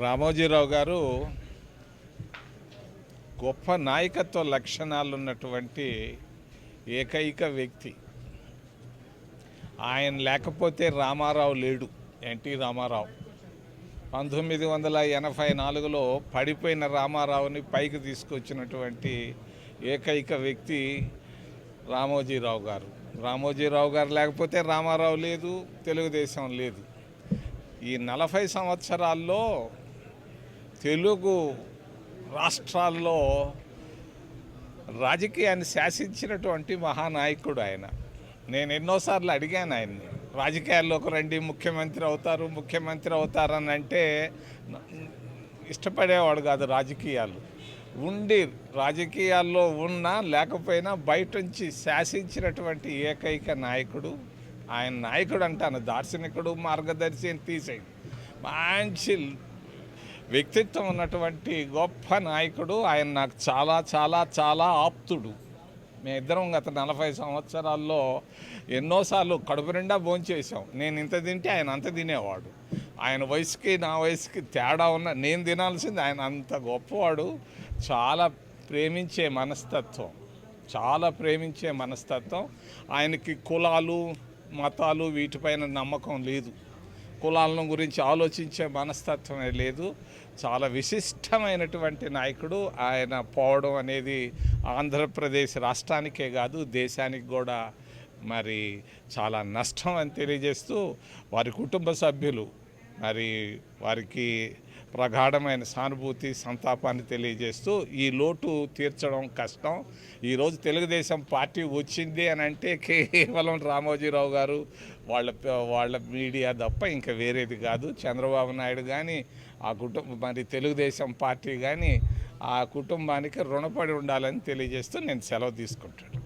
రామోజీరావు గారు గొప్ప నాయకత్వ లక్షణాలు ఉన్నటువంటి ఏకైక వ్యక్తి. ఆయన లేకపోతే రామారావు లేడు ఎన్టీ రామారావు. పంతొమ్మిది వందల ఎనభై నాలుగులో పడిపోయిన రామారావుని పైకి తీసుకొచ్చినటువంటి ఏకైక వ్యక్తి రామోజీరావు గారు. రామోజీరావు గారు లేకపోతే రామారావు లేదు తెలుగుదేశం లేదు. ఈ నలభై సంవత్సరాల్లో తెలుగు రాష్ట్రాల్లో రాజకీయాన్ని శాసించినటువంటి మహానాయకుడు ఆయన. నేను ఎన్నోసార్లు అడిగాను ఆయన్ని రాజకీయాల్లోకి రండి ముఖ్యమంత్రి అవుతారు ముఖ్యమంత్రి అవుతారని అంటే ఇష్టపడేవాడు కాదు రాజకీయాలు. ఉండి రాజకీయాల్లో ఉన్నా లేకపోయినా బయట నుంచి శాసించినటువంటి ఏకైక నాయకుడు ఆయన నాయకుడు అంటాను. దార్శనికుడు మార్గదర్శి అని తీసేయండి. మంచి వ్యక్తిత్వం ఉన్నటువంటి గొప్ప నాయకుడు ఆయన నాకు చాలా చాలా చాలా ఆప్తుడు. మేమిద్దరం గత నలభై సంవత్సరాల్లో ఎన్నోసార్లు కడుపు నిండా భోంచేసాం నేను ఇంత తింటే ఆయన అంత తినేవాడు. ఆయన వయసుకి నా వయసుకి తేడా ఉన్న నేను తినాల్సింది ఆయన అంత గొప్పవాడు. చాలా ప్రేమించే మనస్తత్వం. చాలా ప్రేమించే మనస్తత్వం. ఆయనకి కులాలు మతాలు వీటిపైన నమ్మకం లేదు. కులాలను గురించి ఆలోచించే మనస్తత్వమే లేదు. చాలా విశిష్టమైనటువంటి నాయకుడు. ఆయన పోవడం అనేది ఆంధ్రప్రదేశ్ రాష్ట్రానికే కాదు దేశానికి కూడా మరి చాలా నష్టం అని తెలియజేస్తూ వారి కుటుంబ సభ్యులు మరి వారికి ప్రగాఢమైన సానుభూతి సంతాపాన్ని తెలియజేస్తూ ఈ లోటు తీర్చడం కష్టం. ఈరోజు తెలుగుదేశం పార్టీ వచ్చింది అని అంటే కేవలం రామోజీరావు గారు వాళ్ళ వాళ్ళ మీడియా తప్ప ఇంకా వేరేది కాదు. చంద్రబాబు నాయుడు కానీ ఆ కుటుంబం మరి తెలుగుదేశం పార్టీ కానీ ఆ కుటుంబానికి రుణపడి ఉండాలని తెలియజేస్తూ నేను సెలవు తీసుకుంటాను